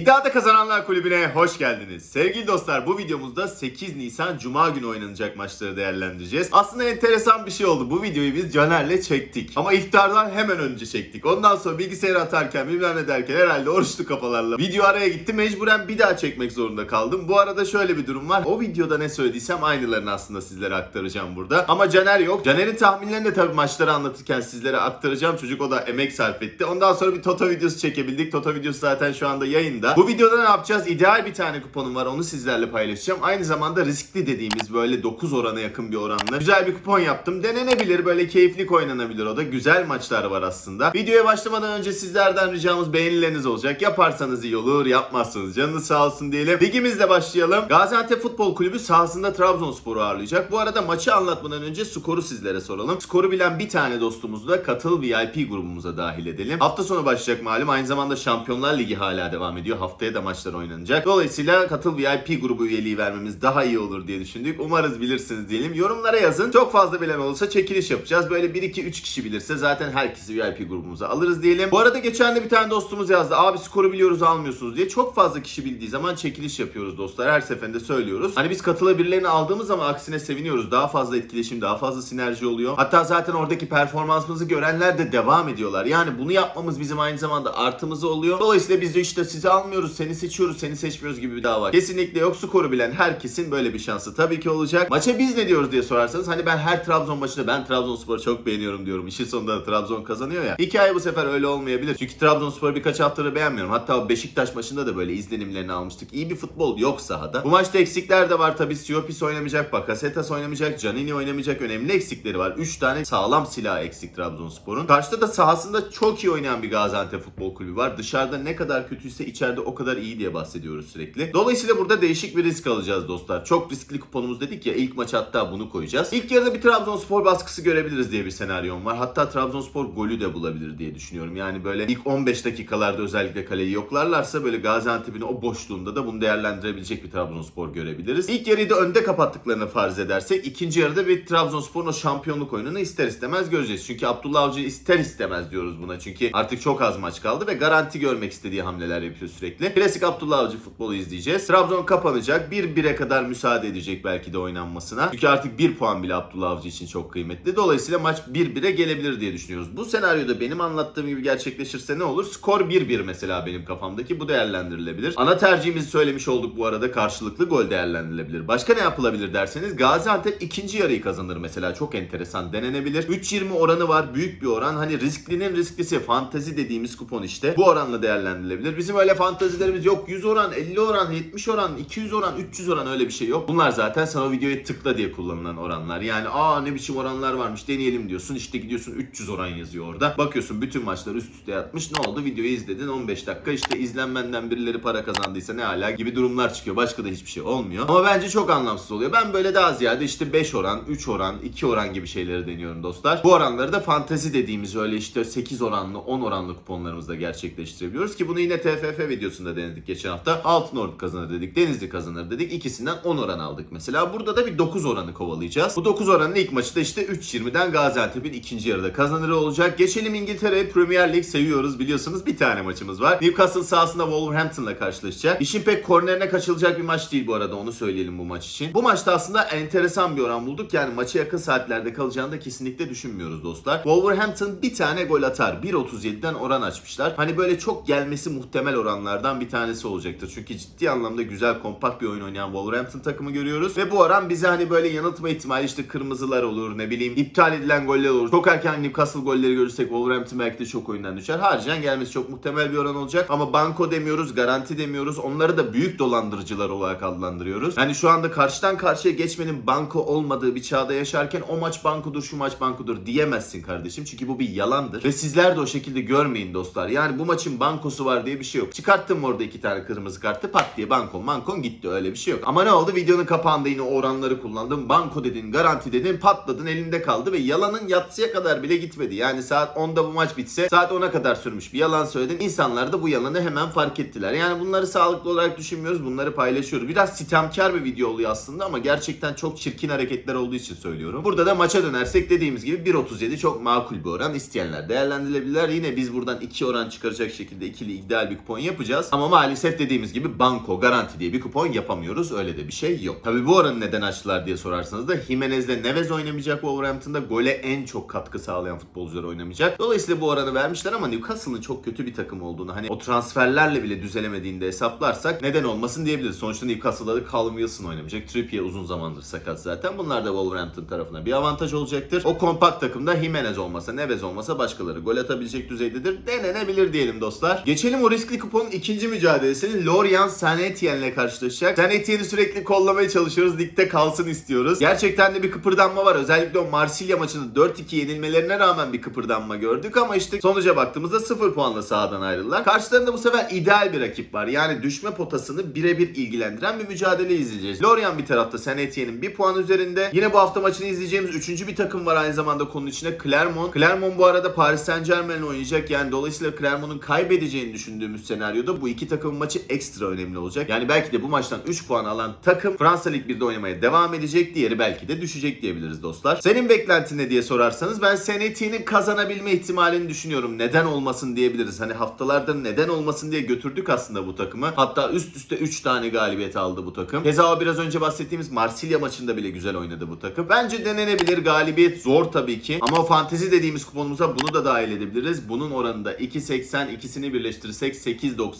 İddiada Kazananlar Kulübü'ne hoş geldiniz. Sevgili dostlar bu videomuzda 8 Nisan Cuma günü oynanacak maçları değerlendireceğiz. Aslında enteresan bir şey oldu. Bu videoyu biz Caner'le çektik. Ama iftardan hemen önce çektik. Ondan sonra bilgisayarı atarken bilmem ne derken herhalde oruçlu kafalarla video araya gitti. Mecburen bir daha çekmek zorunda kaldım. Bu arada şöyle bir durum var. O videoda ne söylediysem aynılarını aslında sizlere aktaracağım burada. Ama Caner yok. Caner'in tahminlerini de tabii maçları anlatırken sizlere aktaracağım. Çocuk o da emek sarf etti. Ondan sonra bir Toto videosu çekebildik. Toto videosu zaten şu anda yayında. Bu videoda ne yapacağız? İdeal bir tane kuponum var. Onu sizlerle paylaşacağım. Aynı zamanda riskli dediğimiz böyle 9 orana yakın bir oranla güzel bir kupon yaptım. Denenebilir. Böyle keyifli oynanabilir o da. Güzel maçlar var aslında. Videoya başlamadan önce sizlerden ricamız beğenileriniz olacak. Yaparsanız iyi olur. Yapmazsanız canınız sağ olsun diyelim. Ligimizle başlayalım. Gaziantep Futbol Kulübü sahasında Trabzonspor'u ağırlayacak. Bu arada maçı anlatmadan önce skoru sizlere soralım. Skoru bilen bir tane dostumuzu da katıl VIP grubumuza dahil edelim. Hafta sonu başlayacak malum. Aynı zamanda Şampiyonlar Ligi hala devam ediyor. Haftaya da maçlar oynanacak. Dolayısıyla katıl VIP grubu üyeliği vermemiz daha iyi olur diye düşündük. Umarız bilirsiniz diyelim. Yorumlara yazın. Çok fazla bilen olursa çekiliş yapacağız. Böyle 1-2-3 kişi bilirse zaten herkesi VIP grubumuza alırız diyelim. Bu arada geçen de bir tane dostumuz yazdı. Abi skoru biliyoruz almıyorsunuz diye. Çok fazla kişi bildiği zaman çekiliş yapıyoruz dostlar. Her seferinde söylüyoruz. Hani biz katılabilirlerini aldığımız zaman aksine seviniyoruz. Daha fazla etkileşim, daha fazla sinerji oluyor. Hatta zaten oradaki performansımızı görenler de devam ediyorlar. Yani bunu yapmamız bizim aynı zamanda artımız oluyor. Dolayısıyla biz de işte sizi almıyoruz, seni seçiyoruz, seni seçmiyoruz gibi bir dava. Kesinlikle yok. Skoru bilen herkesin böyle bir şansı tabii ki olacak. Maça biz ne diyoruz diye sorarsanız hani ben her Trabzon maçında ben Trabzonspor'u çok beğeniyorum diyorum. İşin sonunda da Trabzon kazanıyor ya. Hikaye bu sefer öyle olmayabilir. Çünkü Trabzonspor'u birkaç haftadır beğenmiyorum. Hatta Beşiktaş maçında da böyle izlenimlerini almıştık. İyi bir futbol yok sahada. Bu maçta eksikler de var tabii. Siopis oynamayacak, Bakasetas oynamayacak, Canini oynamayacak. Önemli eksikleri var. 3 tane sağlam silah eksik Trabzonspor'un. Karşıda da sahasında çok iyi oynayan bir Gaziantep Futbol Kulübü var. Dışarıda ne kadar kötüyse içeride o kadar iyi diye bahsediyoruz sürekli. Dolayısıyla burada değişik bir risk alacağız dostlar. Çok riskli kuponumuz dedik ya ilk maça hatta bunu koyacağız. İlk yarıda bir Trabzonspor baskısı görebiliriz diye bir senaryom var. Hatta Trabzonspor golü de bulabilir diye düşünüyorum. Yani böyle ilk 15 dakikalarda özellikle kaleyi yoklarlarsa böyle Gaziantep'in o boşluğunda da bunu değerlendirebilecek bir Trabzonspor görebiliriz. İlk yarıyı da önde kapattıklarını farz edersek ikinci yarıda bir Trabzonspor'un o şampiyonluk oyununu ister istemez göreceğiz. Çünkü Abdullah Avcı ister istemez diyoruz buna. Çünkü artık çok az maç kaldı ve garanti görmek istediği hamleler yapıyor sürekli. Klasik Abdullah Avcı futbolu izleyeceğiz. Trabzon kapanacak. 1-1'e kadar müsaade edecek belki de oynanmasına. Çünkü artık 1 puan bile Abdullah Avcı için çok kıymetli. Dolayısıyla maç 1-1'e gelebilir diye düşünüyoruz. Bu senaryoda benim anlattığım gibi gerçekleşirse ne olur? Skor 1-1 mesela benim kafamdaki. Bu değerlendirilebilir. Ana tercihimizi söylemiş olduk bu arada. Karşılıklı gol değerlendirilebilir. Başka ne yapılabilir derseniz Gaziantep ikinci yarıyı kazanır mesela. Çok enteresan denenebilir. 3.20 oranı var. Büyük bir oran. Hani risklinin risklisi fantezi dediğimiz kupon işte. Bu oranla değerlendirilebilir. Bizim öyle fantezilerimiz yok. 100 oran, 50 oran, 70 oran, 200 oran, 300 oran öyle bir şey yok. Bunlar zaten sana videoya tıkla diye kullanılan oranlar. Yani aa ne biçim oranlar varmış deneyelim diyorsun. İşte gidiyorsun 300 oran yazıyor orada. Bakıyorsun bütün maçlar üst üste yatmış. Ne oldu? Videoyu izledin 15 dakika işte izlenmenden birileri para kazandıysa ne hala gibi durumlar çıkıyor. Başka da hiçbir şey olmuyor. Ama bence çok anlamsız oluyor. Ben böyle daha ziyade işte 5 oran, 3 oran, 2 oran gibi şeyleri deniyorum dostlar. Bu oranları da fantezi dediğimiz öyle işte 8 oranlı, 10 oranlı kuponlarımızda gerçekleştirebiliyoruz ki bunu yine TFF videosunda denedik geçen hafta. Altın Ordu kazanır dedik, Denizli kazanır dedik. İkisinden 10 oran aldık mesela. Burada da bir 9 oranı kovalayacağız. Bu 9 oranın ilk maçı da işte 3.20'den Gaziantep'in ikinci yarıda kazanırı olacak. Geçelim İngiltere'ye Premier Lig seviyoruz biliyorsunuz. Bir tane maçımız var. Newcastle sahasında Wolverhampton'la karşılaşacak. İşin pek kornerine kaçılacak bir maç değil bu arada onu söyleyelim bu maç için. Bu maçta aslında enteresan bir oran bulduk. Yani maça yakın saatlerde kalacağını da kesinlikle düşünmüyoruz dostlar. Wolverhampton bir tane gol atar. 1.37'den oran açmışlar. Hani böyle çok gelmesi muhtemel oranlardan bir tanesi olacaktır. Çünkü ciddi anlamda güzel kompakt bir oyun oynayan Wolverhampton takımı görüyoruz. Ve bu oran bize hani böyle yanıltma ihtimali işte kırmızılar olur ne bileyim iptal edilen goller olur. Çok erken Newcastle golleri görürsek Wolverhampton belki de çok oyundan düşer. Harcayan gelmesi çok muhtemel bir oran olacak. Ama banko demiyoruz, garanti demiyoruz. Onları da büyük dolandırıcılar olarak adlandırıyoruz. Yani şu anda karşıdan karşıya geçmenin banko olmadığı bir çağda yaşarken o maç bankodur, şu maç bankodur diyemezsin kardeşim. Çünkü bu bir yalandır. Ve sizler de o şekilde görmeyin dostlar. Yani bu maçın bankosu var diye bir şey yok. Çıkarttım orada iki tane kırmızı kartı pat diye banko mankon gitti öyle bir şey yok. Ama ne oldu? Videonun kapağında yine oranları kullandım. Banko dedin, garanti dedin, patladın elinde kaldı ve yalanın yatsıya kadar bile gitmedi. Yani saat 10'da bu maç bitse saat 10'a kadar sürmüş bir yalan söyledin. İnsanlar da bu yalanı hemen fark ettiler. Yani bunları sağlıklı olarak düşünmüyoruz. Bunları paylaşıyoruz. Biraz sitemkar bir video oluyor aslında ama gerçekten çok çirkin hareketler olduğu için söylüyorum. Burada da maça dönersek dediğimiz gibi 1.37 çok makul bir oran. İsteyenler değerlendirilebilirler. Yine biz buradan 2 oran çıkaracak şekilde ikili ideal bir kupon yapacağız. Yapacağız. Ama maalesef dediğimiz gibi banko garanti diye bir kupon yapamıyoruz. Öyle de bir şey yok. Tabi bu oranı neden açtılar diye sorarsanız da Jimenez'le Neves oynamayacak Wolverhampton'da gole en çok katkı sağlayan futbolcular oynamayacak. Dolayısıyla bu oranı vermişler ama Newcastle'ın çok kötü bir takım olduğunu hani o transferlerle bile düzelemediğinde hesaplarsak neden olmasın diyebiliriz. Sonuçta Newcastle'da da Callum Wilson oynamayacak. Trippier uzun zamandır sakat zaten. Bunlar da Wolverhampton tarafına bir avantaj olacaktır. O kompakt takımda Jimenez olmasa, Neves olmasa başkaları gol atabilecek düzeydedir. Denenebilir diyelim dostlar. Geçelim o riskli kuponun ikinci mücadelesini Lorient Saint Etienne'le karşılaşacak. Saint sürekli kollamaya çalışıyoruz. Ligde kalsın istiyoruz. Gerçekten de bir kıpırdanma var. Özellikle o Marsilya maçında 4-2 yenilmelerine rağmen bir kıpırdanma gördük ama işte sonuca baktığımızda 0 puanla sahadan ayrıldılar. Karşılarında bu sefer ideal bir rakip var. Yani düşme potasını birebir ilgilendiren bir mücadele izleyeceğiz. Lorient bir tarafta Saint bir puan üzerinde. Yine bu hafta maçını izleyeceğimiz üçüncü bir takım var aynı zamanda konunun içinde Clermont. Clermont bu arada Paris Saint Germain'le oynayacak. Yani dolayısıyla Clermont'un kaybedeceğini düşündüğümüz senaryoda bu iki takımın maçı ekstra önemli olacak. Yani belki de bu maçtan 3 puan alan takım Fransa Lig 1'de oynamaya devam edecek. Diğeri belki de düşecek diyebiliriz dostlar. Senin beklentin ne diye sorarsanız ben Saint Etienne'in kazanabilme ihtimalini düşünüyorum. Neden olmasın diyebiliriz. Hani haftalardır neden olmasın diye götürdük aslında bu takımı. Hatta üst üste 3 tane galibiyet aldı bu takım. Keza o biraz önce bahsettiğimiz Marsilya maçında bile güzel oynadı bu takım. Bence denenebilir. Galibiyet zor tabii ki. Ama o fantezi dediğimiz kuponumuza bunu da dahil edebiliriz. Bunun oranında 2.80 ikisini birleştirirsek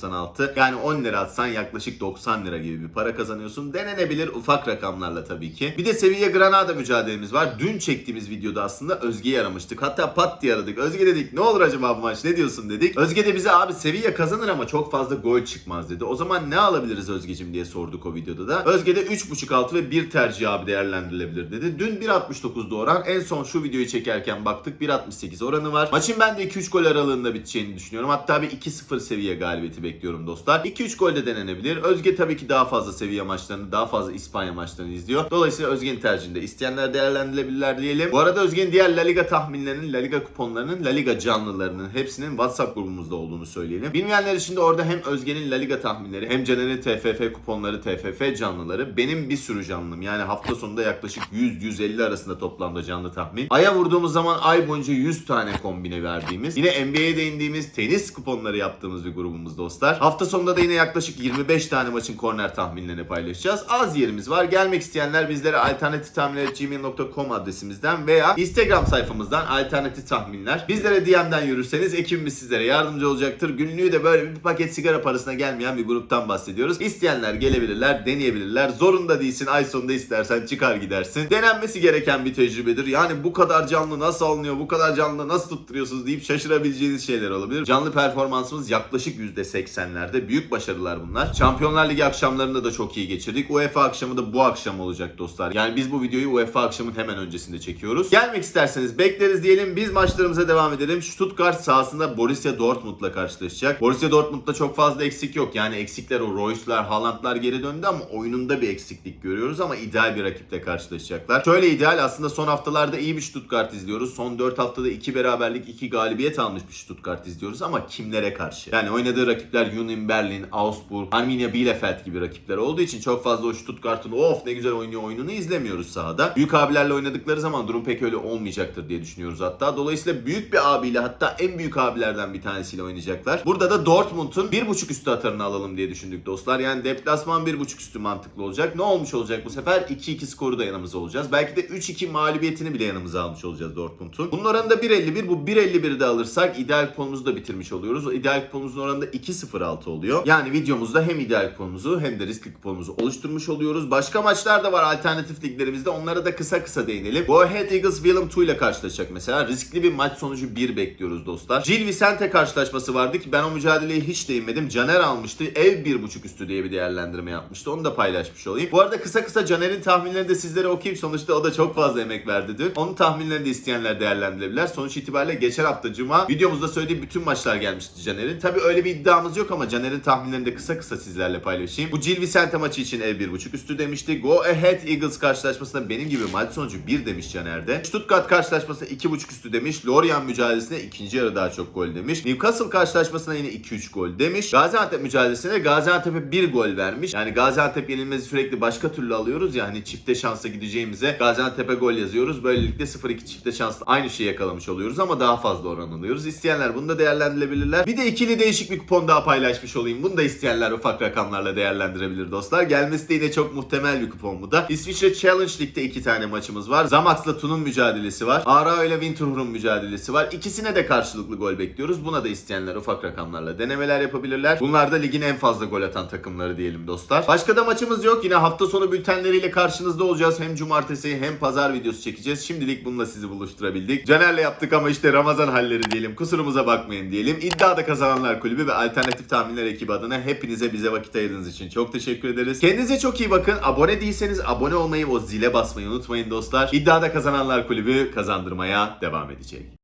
8.96. Yani 10 lira atsan yaklaşık 90 lira gibi bir para kazanıyorsun. Denenebilir ufak rakamlarla tabii ki. Bir de Sevilla Granada mücadelemiz var. Dün çektiğimiz videoda aslında Özge'yi aramıştık. Hatta pat diye aradık. Özge dedik ne olur acaba bu maç ne diyorsun dedik. Özge de bize abi Sevilla kazanır ama çok fazla gol çıkmaz dedi. O zaman ne alabiliriz Özgecim diye sorduk o videoda da. Özge de 3.5 altı ve 1 tercih abi değerlendirilebilir dedi. Dün 1.69'du oran. En son şu videoyu çekerken baktık 1.68 oranı var. Maçın ben de 2-3 gol aralığında biteceğini düşünüyorum. Hatta bir 2-0 seviye galibiyeti bekliyorum dostlar. 2-3 gol de denenebilir. Özge tabii ki daha fazla seviye maçlarını, daha fazla İspanya maçlarını izliyor. Dolayısıyla Özge'nin tercihinde isteyenler değerlendirilebilirler diyelim. Bu arada Özge'nin diğer La Liga tahminlerinin, La Liga kuponlarının, La Liga canlılarının hepsinin WhatsApp grubumuzda olduğunu söyleyelim. Bilmeyenler için de orada hem Özge'nin La Liga tahminleri, hem Caner'in TFF kuponları, TFF canlıları, benim bir sürü canlım. Yani hafta sonunda yaklaşık 100-150 arasında toplamda canlı tahmin. Aya vurduğumuz zaman ay boyunca 100 tane kombine verdiğimiz, yine NBA'ye değindiğimiz tenis kuponları yaptığımız bir grubumuz dostlar. Hafta sonunda da yine yaklaşık 25 tane maçın korner tahminlerini paylaşacağız. Az yerimiz var. Gelmek isteyenler bizlere alternatif tahminler.gmail.com adresimizden veya Instagram sayfamızdan alternatif tahminler. Bizlere DM'den yürürseniz ekibimiz sizlere yardımcı olacaktır. Günlüğü de böyle bir paket sigara parasına gelmeyen bir gruptan bahsediyoruz. İsteyenler gelebilirler, deneyebilirler. Zorunda değilsin. Ay sonunda istersen çıkar gidersin. Denenmesi gereken bir tecrübedir. Yani bu kadar canlı nasıl alınıyor, bu kadar canlı nasıl tutturuyorsunuz deyip şaşırabileceğiniz şeyler olabilir. Canlı performansımız yaklaşık %80'lerde. Büyük başarılar bunlar. Şampiyonlar Ligi akşamlarında da çok iyi geçirdik. UEFA akşamı da bu akşam olacak dostlar. Yani biz bu videoyu UEFA akşamın hemen öncesinde çekiyoruz. Gelmek isterseniz bekleriz diyelim. Biz maçlarımıza devam edelim. Stuttgart sahasında Borussia Dortmund'la karşılaşacak. Borussia Dortmund'da çok fazla eksik yok. Yani eksikler o Royce'lar, Haaland'lar geri döndü ama oyununda bir eksiklik görüyoruz ama ideal bir rakiple karşılaşacaklar. Şöyle ideal aslında son haftalarda iyi bir Stuttgart izliyoruz. Son 4 haftada 2 beraberlik, 2 galibiyet almış bir Stuttgart izliyoruz ama kimlere karşı? Yani oynadığı rakipler Union Berlin, Augsburg, Arminia Bielefeld gibi rakipler olduğu için çok fazla o Stuttgart'ın of ne güzel oynuyor oyununu izlemiyoruz sahada. Büyük abilerle oynadıkları zaman durum pek öyle olmayacaktır diye düşünüyoruz hatta. Dolayısıyla büyük bir abiyle hatta en büyük abilerden bir tanesiyle oynayacaklar. Burada da Dortmund'un 1.5 üstü atarını alalım diye düşündük dostlar. Yani deplasman 1.5 üstü mantıklı olacak. Ne olmuş olacak bu sefer? 2-2 skoru da yanımıza olacağız. Belki de 3-2 mağlubiyetini bile yanımıza almış olacağız Dortmund'un. Bunun oranı da 1.51. Bu 1.51'i de alırsak ideal kuponumuzu da bitirmiş oluyoruz. O ideal kuponumuzun oranı da 2.06 oluyor. Yani videomuzda hem ideal kuponumuzu hem de riskli kuponumuzu oluşturmuş oluyoruz. Başka maçlar da var alternatif liglerimizde. Onlara da kısa kısa değinelim. Go Ahead Eagles Willem 2 ile karşılaşacak mesela. Riskli bir maç sonucu 1 bekliyoruz dostlar. Gil Vicente karşılaşması vardı ki ben o mücadeleye hiç değinmedim. Caner almıştı. Ev 1.5 üstü diye bir değerlendirme yapmıştı. Onu da paylaşmış olayım. Bu arada kısa kısa Caner'in tahminlerini de sizlere okuyayım. Sonuçta o da çok fazla emek verdi dün. Onun tahminlerini de isteyenler değerlendirebilirler. Sonuç itibariyle geçen hafta Cuma videomuzda söylediğim bütün maçlar gelmişti Caner'in. Tabi öyle bir iddiamız yok ama Caner'in tahminlerini de kısa kısa sizlerle paylaşayım. Bu Gil Vicente maçı için ev 1.5 üstü demişti. Go Ahead Eagles karşılaşmasında benim gibi maç sonucu 1 demiş Caner'de. Stuttgart karşılaşmasında 2.5 üstü demiş. Lorient mücadelesinde ikinci yarı daha çok gol demiş. Newcastle karşılaşmasında yine 2-3 gol demiş. Gaziantep mücadelesinde Gaziantep'e 1 gol vermiş. Yani Gaziantep yenilmezi sürekli başka türlü alıyoruz ya hani çifte şansa gideceğimize Gaziantep'e gol yazıyoruz. Böylelikle 0-2 çifte şansla aynı şeyi yakalamış oluyoruz ama daha fazla oran alıyoruz. İsteyenler bunu da değerlendirebilirler. Bir de ikili değişik bir kupon daha daha paylaşmış olayım. Bunu da isteyenler ufak rakamlarla değerlendirebilir dostlar. Gelmesi de yine çok muhtemel bir kupon bu da. İsviçre Challenge League'de iki tane maçımız var. Zamax'la Tun'un mücadelesi var. Ara ile Winterhur'un mücadelesi var. İkisine de karşılıklı gol bekliyoruz. Buna da isteyenler ufak rakamlarla denemeler yapabilirler. Bunlar da ligin en fazla gol atan takımları diyelim dostlar. Başka da maçımız yok. Yine hafta sonu bültenleriyle karşınızda olacağız. Hem cumartesi hem pazar videosu çekeceğiz. Şimdilik bununla sizi buluşturabildik. Caner'le yaptık ama işte Ramazan halleri diyelim. Kusurumuza bakmayın diyelim. İddiada Kazananlar Kulübü ve Alternatif Tahminler ekibi adına hepinize bize vakit ayırdığınız için çok teşekkür ederiz. Kendinize çok iyi bakın. Abone değilseniz abone olmayı, o zile basmayı unutmayın dostlar. İddiada Kazananlar Kulübü kazandırmaya devam edecek.